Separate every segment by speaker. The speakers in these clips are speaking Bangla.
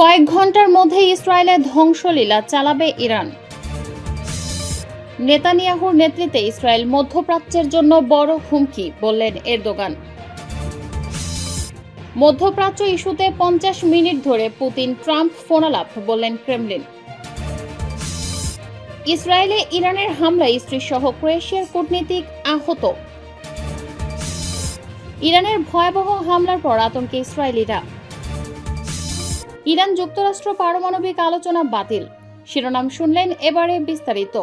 Speaker 1: কয়েক ঘন্টার মধ্যে ইসরায়েলের ধ্বংসলীলা চালাবে ইরান নেতানিয়াহুর নেতৃত্বে ইসরায়েল মধ্যপ্রাচ্যের জন্য বড় হুমকি বললেন এরদোগান মধ্যপ্রাচ্য ইস্যুতে পঞ্চাশ মিনিট ধরে পুতিন ট্রাম্প ফোনালাপ বললেন ক্রেমলিন ইসরায়েলে ইরানের হামলায় সহ ক্রোয়েশিয়ার কূটনীতিক আহত ইরানের ভয়াবহ হামলার পর আতঙ্কে ইসরায়েলিরা ইরান যুক্তরাষ্ট্র পারমাণবিক আলোচনা বাতিল শিরোনাম শুনলেন এবারে বিস্তারিত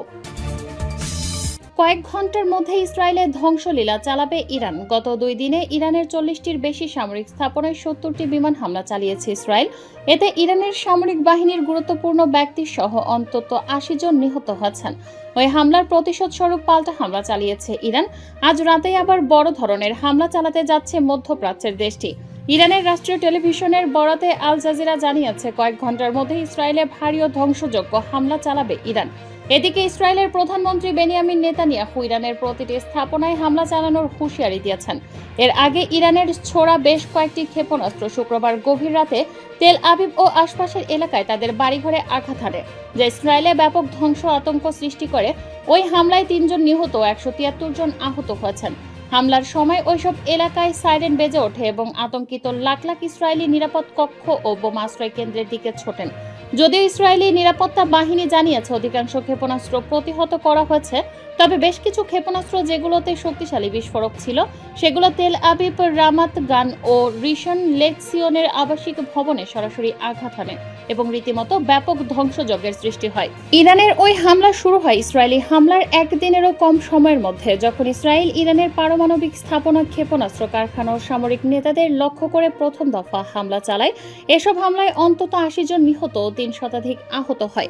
Speaker 2: কয়েক ঘন্টার মধ্যে ইসরায়েলের ধ্বংসলীলা চালাবে ইরান গত দুই দিনে ইরানের চল্লিশটির বেশি সামরিক স্থাপনায় সত্তরটি বিমান হামলা চালিয়েছে ইসরায়েল এতে ইরানের সামরিক বাহিনীর গুরুত্বপূর্ণ ব্যক্তি সহ অন্তত আশি জন নিহত হয়েছেন ওই হামলার প্রতিশোধ স্বরূপ পাল্টা হামলা চালিয়েছে ইরান আজ রাতে আবার বড় ধরনের হামলা চালাতে যাচ্ছে মধ্যপ্রাচ্যের দেশটি ইরানের রাষ্ট্রীয় টেলিভিশনের বরাতে আল জাজিরা জানিয়েছে কয়েক ঘন্টার মধ্যে ইসরায়েলে ভারী ও ধ্বংসযোগ্য হামলা চালাবে ইরান এদিকে ইসরায়েলের প্রধানমন্ত্রী বেনিয়ামিন নেতানিয়াহু ইরানের প্রতিটি স্থাপনায় হামলা চালানোর হুঁশিয়ারি দিয়েছেন এর আগে ইরানের ছোড়া বেশ কয়েকটি ক্ষেপণাস্ত্র শুক্রবার গভীর রাতে তেল আবিব ও আশপাশের এলাকায় তাদের বাড়িঘরে আঘাত হানে যা ইসরায়েলে ব্যাপক ধ্বংস আতঙ্ক সৃষ্টি করে ওই হামলায় তিনজন নিহত একশো জন আহত হয়েছেন হামলার সময় ওইসব এলাকায় সাইরেন বেজে ওঠে এবং আতঙ্কিত লাখ লাখ ইসরায়েলি নিরাপদ কক্ষ ও বোমাশ্রয় কেন্দ্রের দিকে ছোটেন যদিও ইসরায়েলি নিরাপত্তা বাহিনী জানিয়েছে অধিকাংশ ক্ষেপণাস্ত্র প্রতিহত করা হয়েছে তবে বেশ কিছু ক্ষেপণাস্ত্র যেগুলোতে শক্তিশালী বিস্ফোরক ছিল সেগুলো তেল আবিব রামাত গান ও রিশন লেকসিয়নের আবাসিক ভবনে সরাসরি আঘাত হানে এবং রীতিমতো ব্যাপক ধ্বংসযজ্ঞের সৃষ্টি হয় ইরানের ওই হামলা শুরু হয় ইসরায়েলি হামলার একদিনেরও কম সময়ের মধ্যে যখন ইসরায়েল ইরানের পারমাণবিক স্থাপনা ক্ষেপণাস্ত্র কারখানার সামরিক নেতাদের লক্ষ্য করে প্রথম দফা হামলা চালায় এসব হামলায় অন্তত আশি জন নিহত তিন শতাধিক আহত হয়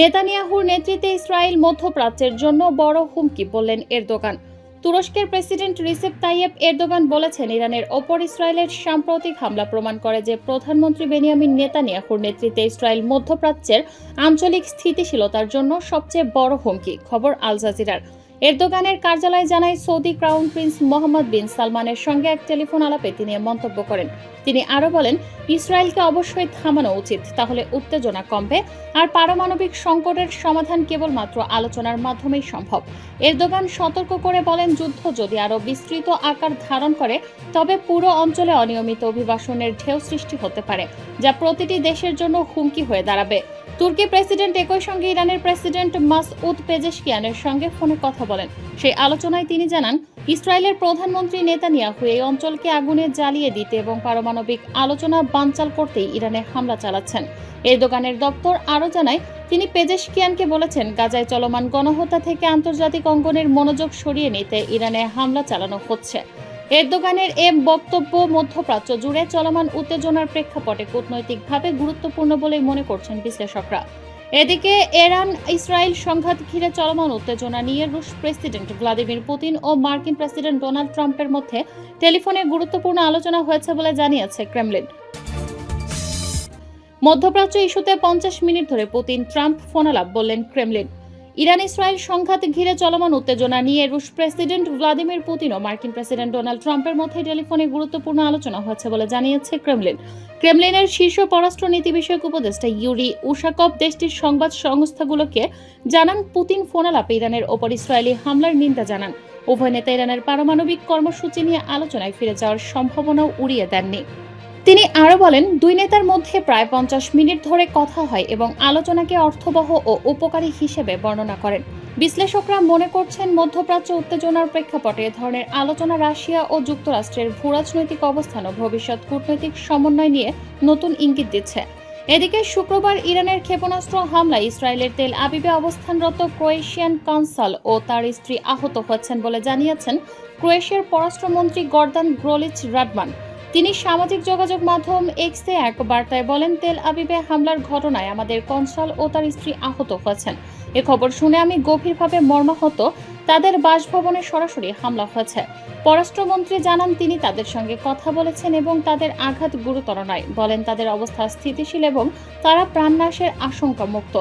Speaker 2: নেতানিয়াহুর নেতৃত্বে ইসরায়েল মধ্যপ্রাচ্যের জন্য বড় হুমকি বললেন এরদোগান তুরস্কের প্রেসিডেন্ট রিসেপ তাইয়েব এরদোগান বলেছেন ইরানের ওপর ইসরায়েলের সাম্প্রতিক হামলা প্রমাণ করে যে প্রধানমন্ত্রী বেনিয়ামিন নেতানিয়াহুর নেতৃত্বে ইসরায়েল মধ্যপ্রাচ্যের আঞ্চলিক স্থিতিশীলতার জন্য সবচেয়ে বড় হুমকি খবর আল জাজিরার এরদোগানের কার্যালয় জানায় Saudi crown prince Mohammed bin সালমানের সঙ্গে এক টেলিফোন আলাপে তিনি মন্তব্য করেন তিনি আরও বলেন ইসরায়েলকে অবশ্যই থামানো উচিত তাহলে উত্তেজনা কমবে আর পারমাণবিক সংকটের সমাধান কেবলমাত্র আলোচনার মাধ্যমেই সম্ভব এরদোগান সতর্ক করে বলেন যুদ্ধ যদি আরও বিস্তৃত আকার ধারণ করে তবে পুরো অঞ্চলে অনিয়মিত অভিবাসনের ঢেউ সৃষ্টি হতে পারে যা প্রতিটি দেশের জন্য হুমকি হয়ে দাঁড়াবে তুর্কি প্রেসিডেন্ট একই সঙ্গে ইরানের প্রেসিডেন্ট মাসউদ পেজেশকিয়ানের সঙ্গে ফোনে কথা বলেন সেই আলোচনায় তিনি জানান ইসরায়েলের প্রধানমন্ত্রী নেতানিয়াহু এই অঞ্চলকে আগুনে জ্বালিয়ে দিতে এবং পারমাণবিক আলোচনা বানচাল করতেই ইরানে হামলা চালাচ্ছেন এর দোকানের দপ্তর আরও জানায় তিনি পেজেশকিয়ানকে বলেছেন গাজায় চলমান গণহত্যা থেকে আন্তর্জাতিক অঙ্গনের মনোযোগ সরিয়ে নিতে ইরানে হামলা চালানো হচ্ছে এরদোগানের এ বক্তব্য মধ্যপ্রাচ্য জুড়ে চলমান উত্তেজনার প্রেক্ষাপটে কূটনৈতিকভাবে গুরুত্বপূর্ণ বলে মনে করছেন বিশ্লেষকরা এদিকে এরান ইসরায়েল সংঘাত ঘিরে চলমান উত্তেজনা নিয়ে রুশ প্রেসিডেন্ট ভ্লাদিমির পুতিন ও মার্কিন প্রেসিডেন্ট ডোনাল্ড ট্রাম্পের মধ্যে টেলিফোনে গুরুত্বপূর্ণ আলোচনা হয়েছে বলে জানিয়েছে ক্রেমলিন মধ্যপ্রাচ্য ইস্যুতে পঞ্চাশ মিনিট ধরে পুতিন ট্রাম্প ফোনালাপ বললেন ক্রেমলিন ইরান ইসরায়েল সংঘাত ঘিরে চলমান উত্তেজনা নিয়ে রুশ প্রেসিডেন্ট ভ্লাদিমির পুতিন ও মার্কিন প্রেসিডেন্ট ডোনাল্ড ট্রাম্পের মধ্যে টেলিফোনে গুরুত্বপূর্ণ আলোচনা হয়েছে বলে জানিয়েছে ক্রেমলিন ক্রেমলিনের শীর্ষ পররাষ্ট্র নীতি বিষয়ক উপদেষ্টা ইউরি উশাকভ দেশটির সংবাদ সংস্থাগুলোকে জানান পুতিন আলাপে ইরানের ওপর ইসরায়েলি হামলার নিন্দা জানান উভয় নেতা ইরানের পারমাণবিক কর্মসূচি নিয়ে আলোচনায় ফিরে যাওয়ার সম্ভাবনাও উড়িয়ে দেননি তিনি আরও বলেন দুই নেতার মধ্যে প্রায় পঞ্চাশ মিনিট ধরে কথা হয় এবং আলোচনাকে অর্থবহ ও উপকারী হিসেবে বর্ণনা করেন বিশ্লেষকরা মনে করছেন মধ্যপ্রাচ্য উত্তেজনার প্রেক্ষাপটে এ ধরনের আলোচনা রাশিয়া ও যুক্তরাষ্ট্রের ভূরাজনৈতিক অবস্থান ও ভবিষ্যৎ কূটনৈতিক সমন্বয় নিয়ে নতুন ইঙ্গিত দিচ্ছে এদিকে শুক্রবার ইরানের ক্ষেপণাস্ত্র হামলায় ইসরায়েলের তেল আবিবে অবস্থানরত ক্রোয়েশিয়ান কনসাল ও তার স্ত্রী আহত হচ্ছেন বলে জানিয়েছেন ক্রোয়েশিয়ার পররাষ্ট্রমন্ত্রী গর্দান গ্রোলিচ রাডমান তিনি সামাজিক যোগাযোগ মাধ্যম এক্সে এক বার্তায় বলেন তেল আবিবে হামলার ঘটনায় আমাদের কনসাল ও তার স্ত্রী আহত হয়েছেন এ খবর শুনে আমি গভীরভাবে মর্মাহত তাদের বাসভবনে সরাসরি হামলা হয়েছে পররাষ্ট্রমন্ত্রী জানান তিনি তাদের সঙ্গে কথা বলেছেন এবং তাদের আঘাত গুরুতর নয় বলেন তাদের অবস্থা স্থিতিশীল এবং তারা প্রাণনাশের আশঙ্কা মুক্ত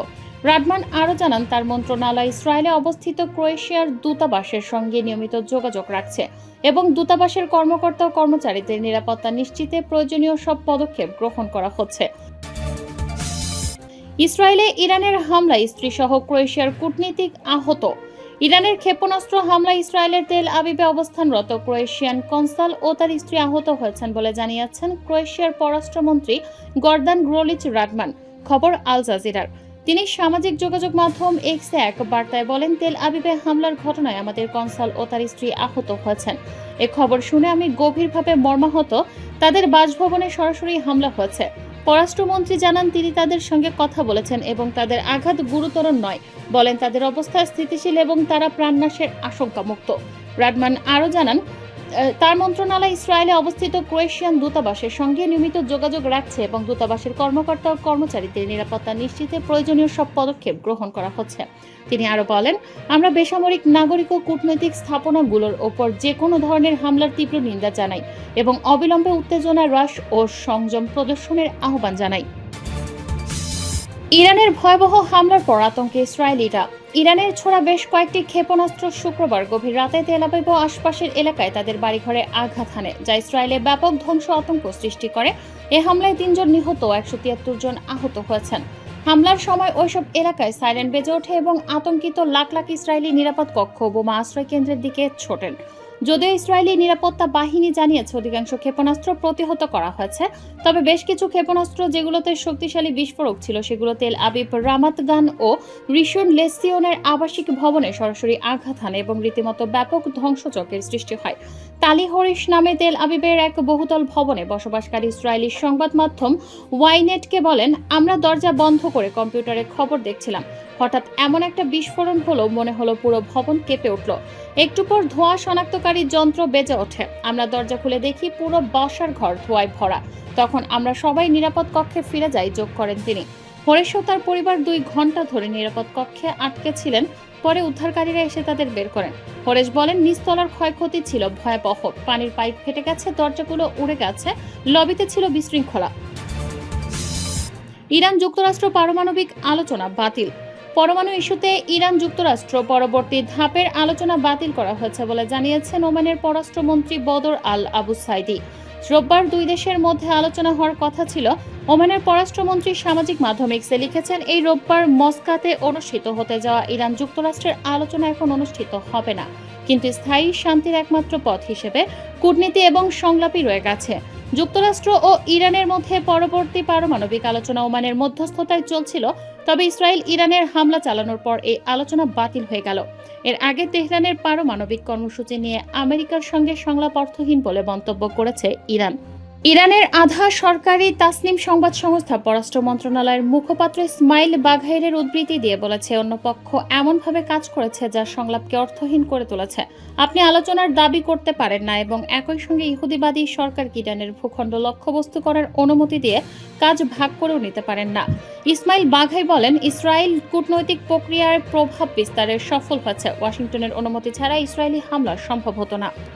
Speaker 2: রাডমান আরও জানান তার মন্ত্রণালয় ইসরায়েলে অবস্থিত ক্রোয়েশিয়ার দূতাবাসের সঙ্গে নিয়মিত যোগাযোগ রাখছে এবং দূতাবাসের কর্মকর্তা ও কর্মচারীদের নিরাপত্তা নিশ্চিতে প্রয়োজনীয় সব পদক্ষেপ গ্রহণ করা হচ্ছে ইসরায়েলে ইরানের হামলায় স্ত্রী সহ ক্রোয়েশিয়ার কূটনীতিক আহত ইরানের ক্ষেপণাস্ত্র হামলা ইসরায়েলের তেল আবিবে অবস্থানরত ক্রোয়েশিয়ান কনসাল ও তার স্ত্রী আহত হয়েছেন বলে জানিয়েছেন ক্রোয়েশিয়ার পররাষ্ট্রমন্ত্রী গর্দান গ্রোলিচ রাডমান খবর আল জাজিরার তিনি সামাজিক যোগাযোগ মাধ্যম এক্স এক বার্তায় বলেন তেল আবিবে হামলার ঘটনায় আমাদের কনসাল ও তার স্ত্রী আহত হয়েছেন এ খবর শুনে আমি গভীরভাবে মর্মাহত তাদের বাসভবনে সরাসরি হামলা হয়েছে পররাষ্ট্রমন্ত্রী জানান তিনি তাদের সঙ্গে কথা বলেছেন এবং তাদের আঘাত গুরুতর নয় বলেন তাদের অবস্থা স্থিতিশীল এবং তারা প্রাণনাশের মুক্ত রাডমান আরও জানান তার মন্ত্রণালয় ইসরায়েলে অবস্থিত ক্রোয়েশিয়ান দূতাবাসের সঙ্গে নিয়মিত যোগাযোগ রাখছে এবং দূতাবাসের কর্মকর্তা ও কর্মচারীদের নিরাপত্তা নিশ্চিতে প্রয়োজনীয় সব পদক্ষেপ গ্রহণ করা হচ্ছে তিনি আরও বলেন আমরা বেসামরিক নাগরিক ও কূটনৈতিক স্থাপনাগুলোর ওপর যে কোনো ধরনের হামলার তীব্র নিন্দা জানাই এবং অবিলম্বে উত্তেজনা হ্রাস ও সংযম প্রদর্শনের আহ্বান জানাই ইরানের ভয়াবহ হামলার পর আতঙ্কে ইসরায়েলিরা ইরানের ছোড়া বেশ কয়েকটি ক্ষেপণাস্ত্র শুক্রবার গভীর রাতে তেলাবিব ও আশপাশের এলাকায় তাদের বাড়িঘরে আঘাত হানে যা ইসরায়েলে ব্যাপক ধ্বংস আতঙ্ক সৃষ্টি করে এ হামলায় তিনজন নিহত একশো তিয়াত্তর জন আহত হয়েছেন হামলার সময় ওইসব এলাকায় সাইলেন্ট বেজে ওঠে এবং আতঙ্কিত লাখ লাখ ইসরায়েলি নিরাপদ কক্ষ বোমা আশ্রয় কেন্দ্রের দিকে ছোটেন যদিও ইসরায়েলি নিরাপত্তা বাহিনী জানিয়েছে অধিকাংশ ক্ষেপণাস্ত্র প্রতিহত করা হয়েছে তবে বেশ কিছু ক্ষেপণাস্ত্র যেগুলোতে শক্তিশালী বিস্ফোরক ছিল সেগুলো তেল আবিব রামাত গান ও রিশন লেসিয়নের আবাসিক ভবনে সরাসরি আঘাত হানে এবং রীতিমতো ব্যাপক ধ্বংসচকের সৃষ্টি হয় তালি হরিশ নামে তেল আবিবের এক বহুতল ভবনে বসবাসকারী ইসরায়েলি সংবাদ মাধ্যম ওয়াইনেটকে বলেন আমরা দরজা বন্ধ করে কম্পিউটারে খবর দেখছিলাম হঠাৎ এমন একটা বিস্ফোরণ হলো মনে হলো পুরো ভবন কেঁপে উঠল একটু পর ধোঁয়া শনাক্তকারী যন্ত্র বেজে ওঠে আমরা দরজা খুলে দেখি পুরো বসার ঘর ধোঁয়ায় ভরা তখন আমরা সবাই নিরাপদ কক্ষে ফিরে যাই যোগ করেন তিনি হরেশ তার পরিবার দুই ঘন্টা ধরে নিরাপদ কক্ষে আটকে ছিলেন পরে উদ্ধারকারীরা এসে তাদের বের করেন হরেশ বলেন নিস্তলার ক্ষয়ক্ষতি ছিল ভয়াবহ পানির পাইপ ফেটে গেছে দরজাগুলো উড়ে গেছে লবিতে ছিল বিশৃঙ্খলা ইরান যুক্তরাষ্ট্র পারমাণবিক আলোচনা বাতিল পরমাণু ইস্যুতে ইরান যুক্তরাষ্ট্র পরবর্তী ধাপের আলোচনা বাতিল করা হয়েছে বলে জানিয়েছেন ওমানের পররাষ্ট্রমন্ত্রী বদর আল আবু সাইদি রোববার দুই দেশের মধ্যে আলোচনা হওয়ার কথা ছিল ওমানের পররাষ্ট্রমন্ত্রী সামাজিক মাধ্যমে এক্সে লিখেছেন এই রোববার মস্কাতে অনুষ্ঠিত হতে যাওয়া ইরান যুক্তরাষ্ট্রের আলোচনা এখন অনুষ্ঠিত হবে না কিন্তু স্থায়ী শান্তির একমাত্র পথ হিসেবে কূটনীতি এবং সংলাপই রয়ে গেছে যুক্তরাষ্ট্র ও ইরানের মধ্যে পরবর্তী পারমাণবিক আলোচনা ওমানের মধ্যস্থতায় চলছিল তবে ইসরায়েল ইরানের হামলা চালানোর পর এই আলোচনা বাতিল হয়ে গেল এর আগে তেহরানের পারমাণবিক কর্মসূচি নিয়ে আমেরিকার সঙ্গে সংলাপ অর্থহীন বলে মন্তব্য করেছে ইরান ইরানের আধা সরকারি তাসনিম সংবাদ সংস্থা পররাষ্ট্র মন্ত্রণালয়ের মুখপাত্র ইসমাইল বাঘাইরের উদ্বৃত্তি দিয়ে বলেছে অন্য পক্ষ এমনভাবে কাজ করেছে যা সংলাপকে অর্থহীন করে তুলেছে আপনি আলোচনার দাবি করতে পারেন না এবং একই সঙ্গে ইহুদিবাদী সরকার ইরানের ভূখণ্ড লক্ষ্যবস্তু করার অনুমতি দিয়ে কাজ ভাগ করেও নিতে পারেন না ইসমাইল বাঘাই বলেন ইসরায়েল কূটনৈতিক প্রক্রিয়ার প্রভাব বিস্তারে সফল হয়েছে ওয়াশিংটনের অনুমতি ছাড়া ইসরায়েলি হামলা সম্ভব হতো না